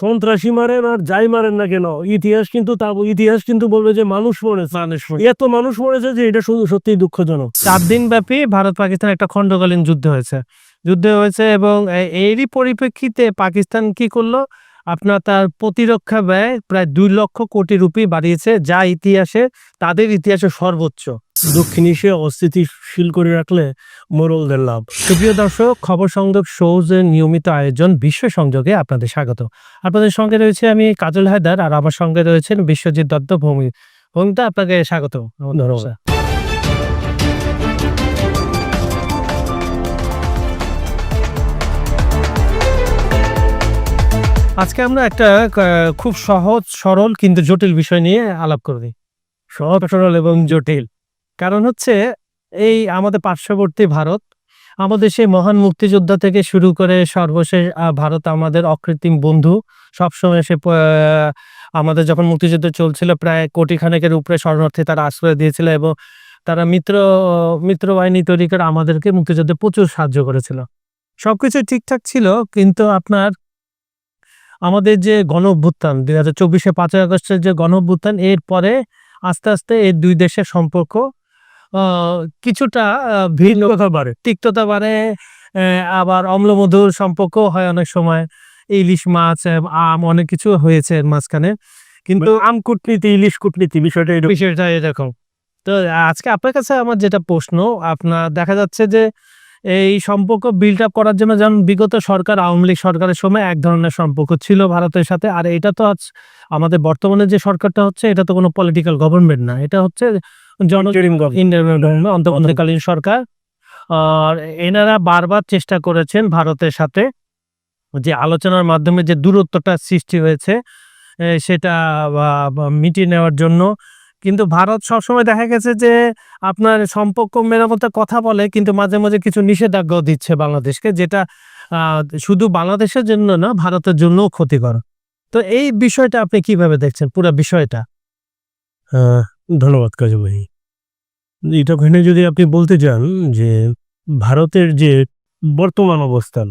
সন্ত্রাসী মারেন আর যাই মারেন না কেন? ইতিহাস কিন্তু তা ইতিহাস কিন্তু বলবে যে মানুষ মরেছে। এত মানুষ মরেছে যে এটা শুধু সত্যিই দুঃখজনক। চার দিন ব্যাপী ভারত পাকিস্তান একটা খণ্ডকালীন যুদ্ধ হয়েছে। যুদ্ধ হয়েছে এবং এরই পরিপ্রেক্ষিতে পাকিস্তান কি করল? আপনার তার প্রতিরক্ষা ব্যয় প্রায় দুই লক্ষ কোটি রুপি বাড়িয়েছে যা ইতিহাসে তাদের ইতিহাসে সর্বোচ্চ। দক্ষিণ এশিয়া অস্থিতিশীল করে রাখলে মোরলদের লাভ। সুপ্রিয় দর্শক খবর সংযোগ শোজের নিয়মিত আয়োজন বিশ্ব সংযোগে আপনাদের স্বাগত। আপনাদের সঙ্গে রয়েছে আমি কাজল হায়দার আর আমার সঙ্গে রয়েছেন বিশ্বজিৎ দত্ত ভূমি ভূমিতা আপনাকে স্বাগত। ধন্যবাদ। আজকে আমরা একটা খুব সহজ সরল কিন্তু জটিল বিষয় নিয়ে আলাপ করবি সহজ সরল এবং জটিল। কারণ হচ্ছে এই আমাদের পার্শ্ববর্তী ভারত, আমাদের সেই মহান মুক্তিযোদ্ধা থেকে শুরু করে সর্বশেষ ভারত আমাদের অকৃত্রিম বন্ধু। সবসময় সে আমাদের যখন মুক্তিযুদ্ধ চলছিল, প্রায় কোটি খানেকের উপরে শরণার্থী তারা আশ্রয় দিয়েছিল এবং তারা মিত্র মিত্র বাহিনী তৈরি করে আমাদেরকে মুক্তিযুদ্ধে প্রচুর সাহায্য করেছিল। সবকিছু ঠিকঠাক ছিল, কিন্তু আপনার আমাদের যে গণ অভ্যুত্থান দুই হাজার চব্বিশে পাঁচই আগস্টের যে গণ অভ্যুত্থান এরপরে আস্তে আস্তে এই দুই দেশের সম্পর্ক কিছুটা ভিন্ন কথা বাড়ে। তিক্ততা বাড়ে আবার অম্লমধুর সম্পর্ক হয় অনেক সময়। ইলিশ মাছ আম অনেক কিছু হয়েছে মাঝখানে। কিন্তু আম কূটনীতি ইলিশ কূটনীতি বিষয়টা বিষয়টা এরকম। তো আজকে আপনার কাছে আমার যেটা প্রশ্ন আপনার দেখা যাচ্ছে যে এই সম্পর্ক বিল্ড আপ করার জন্য যেমন বিগত সরকার আওয়ামী লীগ সরকারের সময় এক ধরনের সম্পর্ক ছিল ভারতের সাথে। আর এটা তো আজ আমাদের বর্তমানে যে সরকারটা হচ্ছে এটা তো কোনো পলিটিক্যাল গভর্নমেন্ট না। এটা হচ্ছে অন্তর্বর্তীকালীন সরকার। আর এনারা বারবার চেষ্টা করেছেন ভারতের সাথে যে আলোচনার মাধ্যমে যে দূরত্বটা সৃষ্টি হয়েছে সেটা মিটিয়ে নেওয়ার জন্য। কিন্তু ভারত সবসময় দেখা গেছে যে আপনার সম্পর্ক মেরামতের কথা বলে কিন্তু মাঝে মাঝে কিছু নিষেধাজ্ঞাও দিচ্ছে বাংলাদেশকে যেটা শুধু বাংলাদেশের জন্য না ভারতের জন্যও ক্ষতিকর। তো এই বিষয়টা আপনি কীভাবে দেখছেন? পুরো বিষয়টা। ধন্যবাদ কাজু ভাই। এটা ওখানে যদি আপনি বলতে চান যে ভারতের যে বর্তমান অবস্থান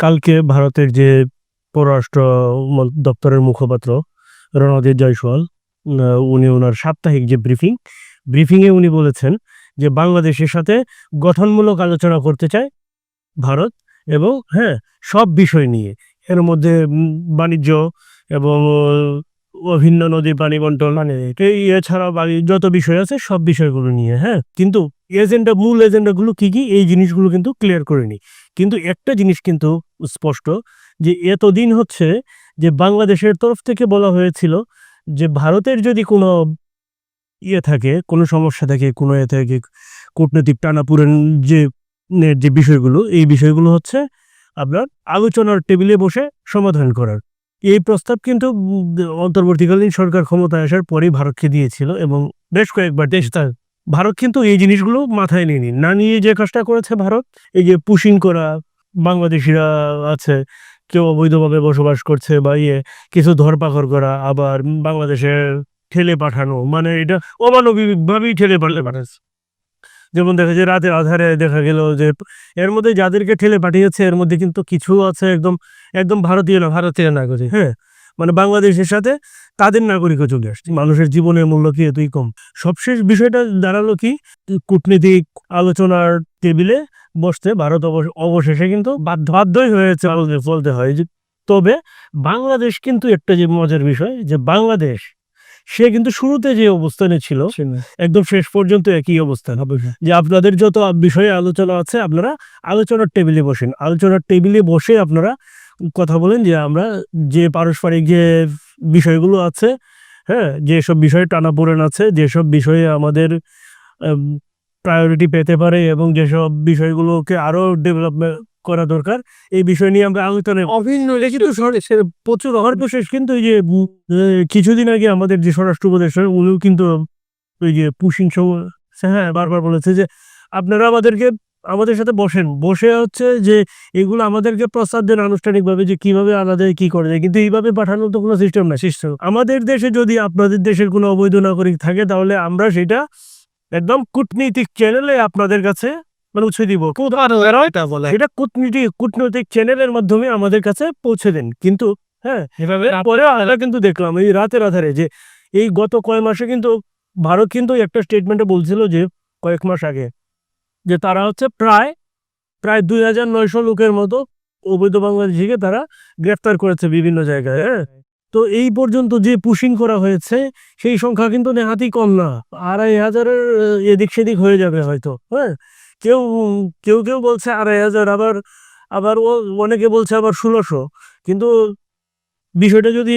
কালকে ভারতের যে পররাষ্ট্র দপ্তরের মুখপাত্র রণদীপ জয়সওয়াল উনি ওনার সাপ্তাহিক যে ব্রিফিং, ব্রিফিংয়ে উনি বলেছেন যে বাংলাদেশের সাথে গঠনমূলক আলোচনা করতে চায় ভারত এবং হ্যাঁ সব বিষয় নিয়ে। এর মধ্যে বাণিজ্য এবং অভিন্ন নদী পানি বন্টন মানে এই এছাড়া বাকি যত বিষয় আছে সব বিষয়গুলো নিয়ে হ্যাঁ? কিন্তু এজেন্ডা মূল এজেন্ডাগুলো কি কি? এই জিনিসগুলো কিন্তু ক্লিয়ার করেনি কিন্তু একটা জিনিস কিন্তু স্পষ্ট, যে এতদিন হচ্ছে যে বাংলাদেশের তরফ থেকে বলা হয়েছিল যে ভারতের যদি কোনো ইয়ে থাকে, কোনো সমস্যা থাকে, কোনো এ থাকে, কূটনৈতিক টানাপুরেন যে যে বিষয়গুলো, এই বিষয়গুলো হচ্ছে আপনার আলোচনার টেবিলে বসে সমাধান করার। এই প্রস্তাব কিন্তু অন্তর্বর্তীকালীন সরকার ক্ষমতায় আসার পরেই ভারতকে দিয়েছিল এবং বেশ কয়েকবার দেশটা ভারত কিন্তু এই জিনিসগুলো মাথায় নিয়ে না নিয়ে যে কাজটা করেছে ভারত, এই যে পুশিং করা, বাংলাদেশিরা আছে, কেউ অবৈধভাবে বসবাস করছে বা ইয়ে কিছু ধরপাকড় করা, আবার বাংলাদেশে ঠেলে পাঠানো মানে এটা অমানবিকভাবেই ঠেলে পাঠাচ্ছে যেমন দেখা যায় রাতের আধারে দেখা গেল যে, এর মধ্যে যাদেরকে ঠেলে পাঠিয়েছে, এর মধ্যে কিন্তু কিছু আছে একদম একদম ভারতীয় না, ভারতীয় নাগরিক হ্যাঁ? মানে বাংলাদেশের সাথে তাদের নাগরিকও চলে আসছে। মানুষের জীবনের মূল্য কি এতই কম? সবশেষ বিষয়টা দাঁড়াল কি? কূটনীতিক আলোচনার টেবিলে বসতে ভারত অবশ- অবশেষে কিন্তু বাধ্য, বাধ্যই হয়েছে বলতে হয় তবে বাংলাদেশ কিন্তু একটা যে মজার বিষয় যে, বাংলাদেশ সে কিন্তু শুরুতে যে অবস্থানে ছিল একদম শেষ পর্যন্ত একই অবস্থান যে আপনাদের যত বিষয়ে আলোচনা আছে আপনারা আলোচনার টেবিলে বসেন। আলোচনার টেবিলে বসে আপনারা কথা বলেন যে আমরা যে পারস্পরিক যে বিষয়গুলো আছে হ্যাঁ যেসব বিষয়ে টানাপোড়েন আছে যেসব বিষয়ে আমাদের প্রায়োরিটি পেতে পারে এবং যেসব বিষয়গুলোকে আরও ডেভেলপমেন্ট করা দরকার। এই বিষয় নিয়ে আমরা আলোচনায় অভিন্ন লিখিত প্রচুর শেষ কিন্তু এই যে কিছুদিন আগে আমাদের যে স্বরাষ্ট্র উপদেষ্টা উনিও কিন্তু ওই যে পুশিং হ্যাঁ বারবার বলেছে যে আপনারা আমাদেরকে আমাদের সাথে বসেন। বসে হচ্ছে যে এগুলো আমাদেরকে প্রস্তাব দেন আনুষ্ঠানিকভাবে যে কীভাবে আলাদা কি করে যায় কিন্তু এইভাবে পাঠানোর তো কোনো সিস্টেম না সিস্টেম আমাদের দেশে যদি আপনাদের দেশের কোনো অবৈধ নাগরিক থাকে তাহলে আমরা সেটা একদম কূটনৈতিক চ্যানেলে আপনাদের কাছে মানে পৌঁছে দিব। এটা বলে সেটা কূটনীতি কূটনৈতিক চ্যানেলের মাধ্যমে আমাদের কাছে পৌঁছে দেন। কিন্তু হ্যাঁ এভাবে পরে আমরা কিন্তু দেখলাম এই রাতের আধারে যে এই গত কয়েক মাসে কিন্তু ভারত কিন্তু একটা স্টেটমেন্টে বলছিল যে কয়েক মাস আগে যে তারা হচ্ছে প্রায় প্রায় দুই হাজার নয়শো লোকের মতো অবৈধ বাংলাদেশিকে তারা গ্রেফতার করেছে বিভিন্ন জায়গায় হ্যাঁ? তো এই পর্যন্ত যে পুশিং করা হয়েছে সেই সংখ্যা কিন্তু নেহাতি কম না। আড়াই হাজারের এদিক সেদিক হয়ে যাবে হয়তো হ্যাঁ? কেউ কেউ কেউ বলছে আড়াই হাজার আবার আবার ও অনেকে বলছে আবার ষোলোশো। কিন্তু বিষয়টা যদি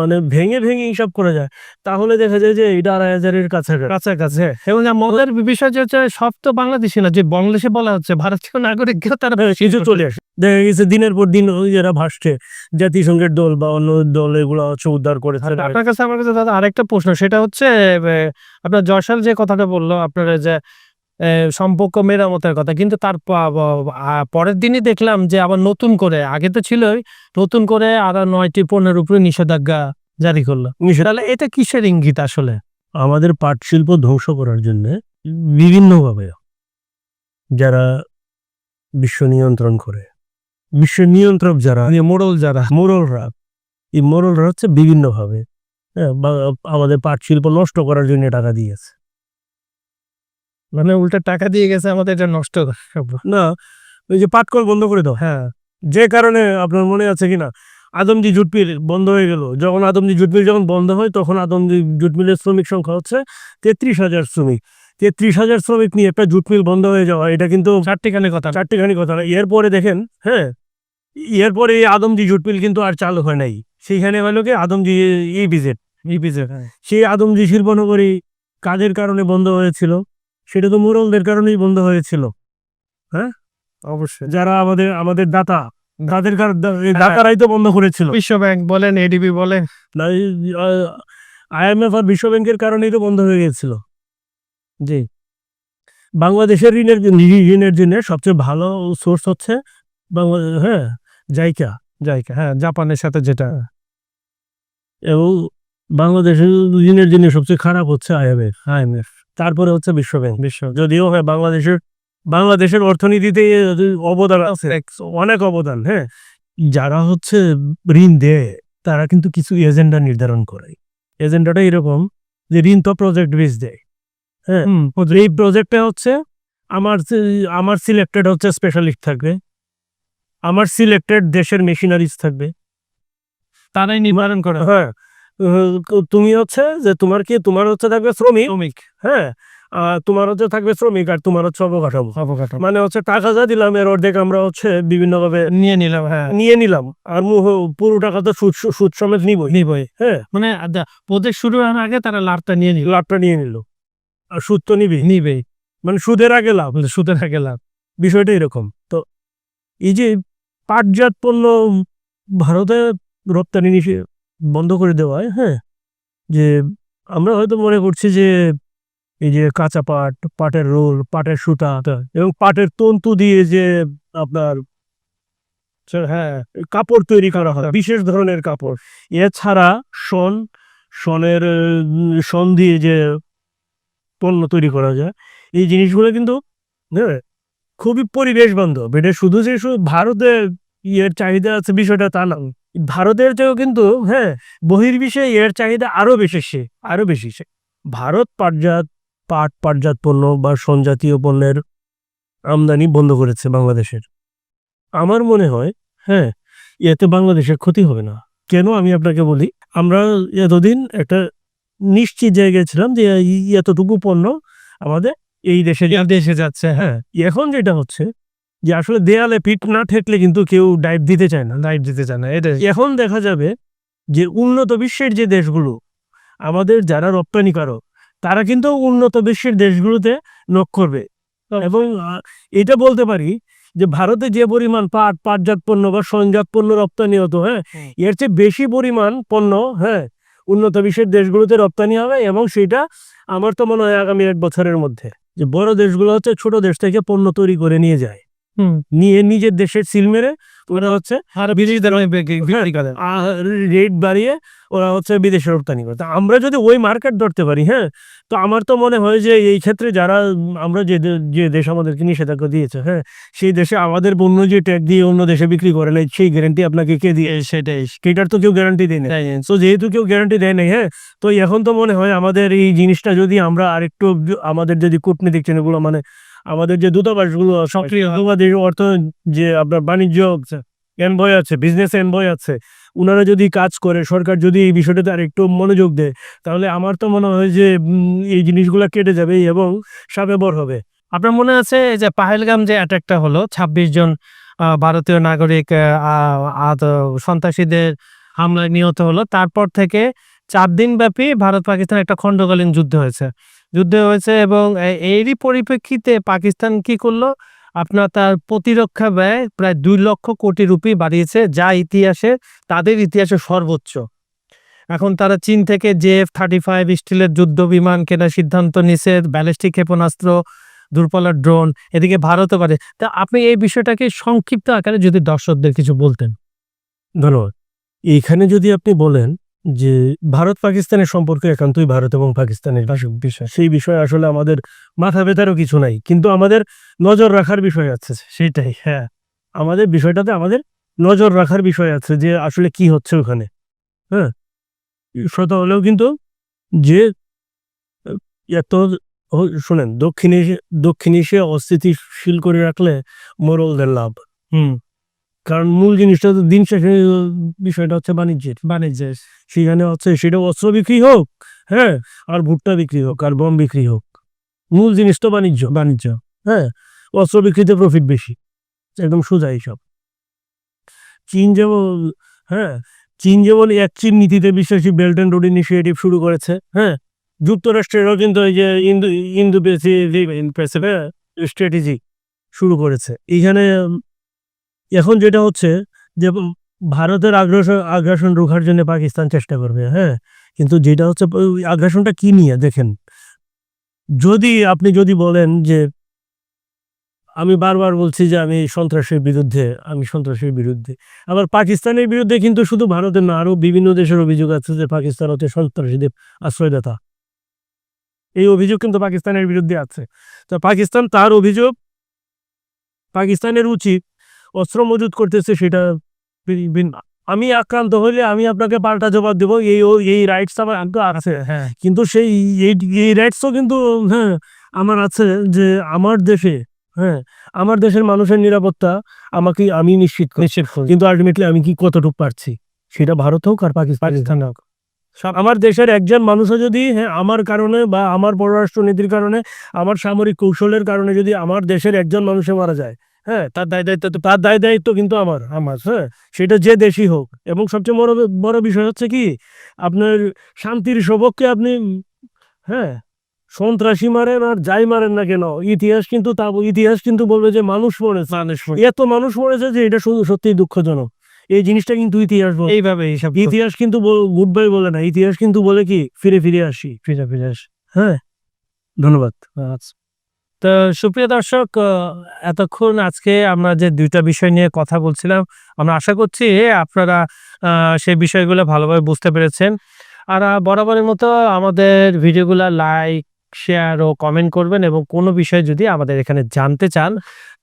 মানে ভেঙে ভেঙে হিসাব করা যায় তাহলে দেখা যায় যে এটা আড়াই হাজারের কাছাকাছি। কাছাকাছি হ্যাঁ। এবং মজার বিষয় যে হচ্ছে সব তো বাংলাদেশি না। যে বাংলাদেশে বলা হচ্ছে ভারতীয় নাগরিক কেউ তারা কিছু চলে আসে। দেখা গেছে দিনের পর দিন ওই যারা ভাসছে জাতিসংঘের দল বা অন্য দল এগুলো হচ্ছে উদ্ধার করে আর আপনার কাছে আমার কাছে দাদা আরেকটা প্রশ্ন। সেটা হচ্ছে আপনার জয়সাল যে কথাটা বলল আপনার যে সম্পর্ক মেরামতের কথা। কিন্তু তার পরের দিনই দেখলাম যে আবার নতুন করে আগে তো ছিলই নতুন করে আরও নয়টি পণ্যের উপরে নিষেধাজ্ঞা জারি করল। তাহলে এটা কিসের ইঙ্গিত আসলে? আমাদের পাট শিল্প ধ্বংস করার জন্য বিভিন্নভাবে যারা বিশ্ব নিয়ন্ত্রণ করে বিশ্ব নিয়ন্ত্রক যারা মোড়ল যারা। মোরলরা এই মোরলরা হচ্ছে বিভিন্নভাবে হ্যাঁ, আমাদের পাট শিল্প নষ্ট করার জন্য টাকা দিয়েছে। মানে উল্টা টাকা দিয়ে গেছে আমাদের এটা নষ্ট। না ওই যে পাটকল বন্ধ করে দাও। হ্যাঁ। যে কারণে আপনার মনে আছে কিনা আদমজি জুট মিল বন্ধ হয়ে গেল। যখন আদমজি জুট মিল যখন বন্ধ হয় তখন আদমজি জুট মিলের শ্রমিক সংখ্যা হচ্ছে তেত্রিশ হাজার শ্রমিক। তেত্রিশ হাজার শ্রমিক নিয়ে একটা জুট মিল বন্ধ হয়ে যাওয়া এটা কিন্তু চারটিখানি কথা চারটিখানি কথা না। এরপরে দেখেন হ্যাঁ এরপরে এই আদমজি জুট মিল কিন্তু আর চালু হয় নাই। সেইখানে হলো কি আদমজি ই বিজেট ইপিজে সেই আদমজি শিল্পনগরী কাজের কারণে বন্ধ হয়েছিল। সেটা তো মুরলদের কারণেই বন্ধ হয়েছিল। হ্যাঁ? অবশ্যই। যারা আমাদের আমাদের দাতা তাদের দা- দাতারাই তো বন্ধ করেছিল। বিশ্ব ব্যাংক বলেন। এডিবি বলেন আইএমএফ আর বিশ্ব ব্যাংকের কারণেই তো বন্ধ হয়ে গেছিল। জি। বাংলাদেশের ঋণের ঋণের জন্য সবচেয়ে ভালো সোর্স হচ্ছে বাংলা হ্যাঁ জাইকা। জায়গা হ্যাঁ জাপানের সাথে যেটা। এবং বাংলাদেশের ঋণের জন্য সবচেয়ে খারাপ হচ্ছে আইএমএফ আইএমএফ তারপরে হচ্ছে বিশ্ব ব্যাংক বিশ্ব যদিও হ্যাঁ বাংলাদেশের বাংলাদেশের অর্থনীতিতে অবদান আছে। অনেক অবদান হ্যাঁ। যারা হচ্ছে ঋণ দেয় তারা কিন্তু কিছু এজেন্ডা নির্ধারণ করে। এজেন্ডাটা এরকম যে ঋণ তো প্রজেক্ট বেস দেয় হ্যাঁ। এই প্রজেক্টে হচ্ছে আমার আমার সিলেক্টেড হচ্ছে স্পেশালিস্ট থাকবে। আমার সিলেক্টেড দেশের মেশিনারিজ থাকবে। তারাই নিবারণ করে। হ্যাঁ তুমি হচ্ছে যে তোমার কি তোমার হচ্ছে থাকবে শ্রমিক? শ্রমিক। হ্যাঁ আর তোমার হচ্ছে থাকবে শ্রমিক আর তোমার হচ্ছে অবকাঠামো। অবকাঠামো। মানে হচ্ছে টাকা যা দিলাম এর অর্ধেক আমরা হচ্ছে বিভিন্নভাবে নিয়ে নিলাম হ্যাঁ। নিয়ে নিলাম। আর পুরো টাকা তো সুদ সুদ সমেত নিবই। নিবই। হ্যাঁ। মানে প্রজেক্ট শুরু হওয়ার আগে তারা লাভটা নিয়ে নিল। লাভটা নিয়ে নিল। আর সুদ তো নিবি নিবেই। মানে সুদের আগে লাভ। সুদের আগে লাভ। বিষয়টা এরকম। তো এই যে পাটজাত পণ্য ভারতে রপ্তানি নিষে- বন্ধ করে দেওয়ায় হ্যাঁ যে আমরা হয়তো মনে করছি যে এই যে কাঁচা পাট পাটের রোল পাটের সুতা এবং পাটের তন্তু দিয়ে যে আপনার হ্যাঁ কাপড় তৈরি করা হয় বিশেষ ধরনের কাপড়। এছাড়া শন শনের শন দিয়ে যে পণ্য তৈরি করা যায় এই জিনিসগুলো কিন্তু হ্যাঁ, খুবই পরিবেশ বান্ধব। এটা শুধু যে শুধু ভারতে ইয়ের চাহিদা আছে বিষয়টা তা না। ভারতের চেয়েও কিন্তু হ্যাঁ বহির্বিশ্বে এর চাহিদা আরও বেশি সে আরও বেশি সে। ভারত পাটজাত পাট পাটজাত পণ্য বা সনজাতীয় পণ্যের আমদানি বন্ধ করেছে বাংলাদেশের। আমার মনে হয় হ্যাঁ এতে বাংলাদেশের ক্ষতি হবে না। কেন আমি আপনাকে বলি আমরা এতদিন একটা নিশ্চিত জায়গায় ছিলাম যে এতটুকু পণ্য আমাদের এই দেশে দেশে যাচ্ছে হ্যাঁ এখন যেটা হচ্ছে যে আসলে দেয়ালে পিঠ না ঠেকলে কিন্তু কেউ ডাইভ দিতে চায় না ডাইভ দিতে চায় না এটা এখন দেখা যাবে যে উন্নত বিশ্বের যে দেশগুলো আমাদের যারা রপ্তানিকারক তারা কিন্তু উন্নত বিশ্বের দেশগুলোতে নক করবে। এবং এটা বলতে পারি যে ভারতে যে পরিমাণ পাট পাটজাত পণ্য বা সঞ্জাত পণ্য রপ্তানি হতো হ্যাঁ এর চেয়ে বেশি পরিমাণ পণ্য হ্যাঁ উন্নত বিশ্বের দেশগুলোতে রপ্তানি হবে এবং সেটা আমার তো মনে হয় আগামী এক বছরের মধ্যে। যে বড় দেশগুলো হচ্ছে ছোট দেশ থেকে পণ্য তৈরি করে নিয়ে যায়। নিয়ে নিজের দেশের সিল মেরে ওরা হচ্ছে বিদেশিদের রেট বাড়িয়ে ওরা হচ্ছে বিদেশে রপ্তানি করে। আমরা যদি ওই মার্কেট ধরতে পারি হ্যাঁ তো আমার তো মনে হয় যে এই ক্ষেত্রে যারা আমরা যে যে দেশ আমাদেরকে নিষেধাজ্ঞা দিয়েছে হ্যাঁ সেই দেশে আমাদের পণ্য যে ট্যাগ দিয়ে অন্য দেশে বিক্রি করে নাই সেই গ্যারান্টি আপনাকে কে দিয়ে সেটাই। সেটার তো কেউ গ্যারান্টি দেয় না তো যেহেতু কেউ গ্যারান্টি দেয় নাই হ্যাঁ তো এখন তো মনে হয় আমাদের এই জিনিসটা যদি আমরা আরেকটু আমাদের যদি কূটনীতিক চ্যানেলগুলো মানে আমাদের যে দূতাবাসগুলো সক্রিয় হয়। আমাদের অর্থ যে আপনার বাণিজ্য এনবয় আছে বিজনেস এনবয় আছে ওনারা যদি কাজ করে সরকার যদি এই বিষয়টাতে আরেকটু মনোযোগ দেয় তাহলে আমার তো মনে হয় যে এই জিনিসগুলো কেটে যাবে এবং সাবেবর হবে আপনার মনে আছে যে পাহেলগাম যে অ্যাটাকটা হলো ছাব্বিশ জন আহ, ভারতীয় নাগরিক সন্ত্রাসীদের হামলায় নিহত হলো তারপর থেকে চার দিন ব্যাপী ভারত পাকিস্তান একটা খণ্ডকালীন যুদ্ধ হয়েছে যুদ্ধ হয়েছে এবং এরই পরিপ্রেক্ষিতে পাকিস্তান কি করল? আপনার তার প্রতিরক্ষা ব্যয় প্রায় দুই লক্ষ কোটি রুপি বাড়িয়েছে, যা ইতিহাসে, তাদের ইতিহাসে সর্বোচ্চ। এখন তারা চীন থেকে জেএফ থার্টি ফাইভ স্টিলের যুদ্ধ বিমান কেনার সিদ্ধান্ত নিছে, ব্যালিস্টিক ক্ষেপণাস্ত্র দূরপাল্লার ড্রোন, এদিকে ভারতও পারে তা আপনি এই বিষয়টাকে সংক্ষিপ্ত আকারে যদি দর্শকদের কিছু বলতেন। ধন্যবাদ। এইখানে যদি আপনি বলেন যে ভারত পাকিস্তানের সম্পর্ক একান্তই ভারত এবং পাকিস্তানের বিষয়। সেই বিষয়ে আসলে আমাদের মাথা ব্যথারও কিছু নাই। কিন্তু আমাদের নজর রাখার বিষয় আছে, সেটাই হ্যাঁ। আমাদের বিষয়টাতে আমাদের নজর রাখার বিষয় আছে যে আসলে কি হচ্ছে ওখানে হ্যাঁ। শত হলেও কিন্তু যে, এত শোনেন, দক্ষিণ এশিয়া দক্ষিণ এশিয়া অস্থিতিশীল করে রাখলে মোরলদের লাভ, হুম। কারণ মূল জিনিসটা তো দিন শেষে বিষয়টা হচ্ছে বাণিজ্যের বাণিজ্যের সেখানে হচ্ছে সেটা অস্ত্র বিক্রি হোক হ্যাঁ আর ভুট্টা বিক্রি হোক আর গম বিক্রি হোক মূল জিনিস তো বাণিজ্য বাণিজ্য হ্যাঁ অস্ত্র বিক্রিতে প্রফিট বেশি একদম সোজা এইসব চীন যেমন হ্যাঁ চীন যেমন এক চীন নীতিতে বিশ্বাসী বেল্ট অ্যান্ড রোড ইনিশিয়েটিভ শুরু করেছে হ্যাঁ যুক্তরাষ্ট্রেরও কিন্তু এই যে ইন্দু ইন্দু প্যাসিফিক স্ট্র্যাটেজি শুরু করেছে এইখানে এখন যেটা হচ্ছে যে ভারতের আগ্রাসন আগ্রাসন রোখার জন্য পাকিস্তান চেষ্টা করবে হ্যাঁ? কিন্তু যেটা হচ্ছে আগ্রাসনটা কি নিয়ে? দেখেন, যদি আপনি যদি বলেন যে, আমি বারবার বলছি যে, আমি সন্ত্রাসের বিরুদ্ধে, আমি সন্ত্রাসের বিরুদ্ধে, আবার পাকিস্তানের বিরুদ্ধে কিন্তু শুধু ভারতের না আরও বিভিন্ন দেশের অভিযোগ আছে যে, পাকিস্তান হচ্ছে সন্ত্রাসীদের আশ্রয়দাতা। এই অভিযোগ কিন্তু পাকিস্তানের বিরুদ্ধে আছে। তো পাকিস্তান তার অভিযোগ, পাকিস্তানের উচিত অস্ত্র মজুত করতেছে সেটা আমি আক্রান্ত হলে আমি আপনাকে পাল্টা জবাব দেবো। এই ও- এই রাইটস আমার আছে। হ্যাঁ। কিন্তু সেই এই এই রাইটসও কিন্তু হ্যাঁ আমার আছে যে আমার দেশে হ্যাঁ আমার দেশের মানুষের নিরাপত্তা আমাকে আমি নিশ্চিত নিশ্চিত। কিন্তু আলটিমেটলি আমি কি কতটুকু পারছি? সেটা ভারত হোক আর পাকিস্তান পাকিস্তান হোক। সব আমার দেশের একজন মানুষও যদি হ্যাঁ আমার কারণে বা আমার পররাষ্ট্রনীতির কারণে আমার সামরিক কৌশলের কারণে যদি আমার দেশের একজন মানুষে মারা যায় হ্যাঁ তার দায় দায়িত্ব তো তার দায় দায়িত্ব কিন্তু আমার আমার হ্যাঁ সেটা যে দেশই হোক। এবং সবচেয়ে বড় বড় বিষয় হচ্ছে কি আপনার শান্তির সবককে আপনি হ্যাঁ সন্ত্রাসী মারেন আর যাই মারেন না কেন ইতিহাস কিন্তু তা ইতিহাস কিন্তু বলবে যে মানুষ মরেছে। এত মানুষ মরেছে যে এটা শুধু সত্যিই দুঃখজনক। এই জিনিসটা কিন্তু ইতিহাস বলে। এইভাবে ইতিহাস কিন্তু গুড বাই বলে না ইতিহাস কিন্তু বলে কি ফিরে ফিরে আসি। ফিরে ফিরে আসে। হ্যাঁ ধন্যবাদ। আচ্ছা। তো সুপ্রিয় দর্শক এতক্ষণ আজকে আমরা যে দুইটা বিষয় নিয়ে কথা বলছিলাম, আমরা আশা করছি আপনারা সেই বিষয়গুলো ভালোভাবে বুঝতে পেরেছেন। আর বরাবরের মতো আমাদের ভিডিওগুলো লাইক, শেয়ার ও কমেন্ট করবেন এবং কোনো বিষয় যদি আমাদের এখানে জানতে চান,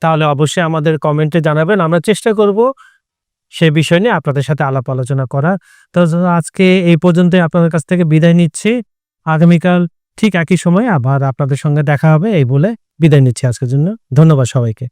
তাহলে অবশ্যই আমাদের কমেন্টে জানাবেন। আমরা চেষ্টা করব সে বিষয় নিয়ে আপনাদের সাথে আলাপ আলোচনা করা তো আজকে এই পর্যন্তই আপনাদের কাছ থেকে বিদায় নিচ্ছি। আগামীকাল ঠিক একই সময় আবার আপনাদের সঙ্গে দেখা হবে, এই বলে বিদায় নিচ্ছি আজকের জন্য। ধন্যবাদ সবাইকে।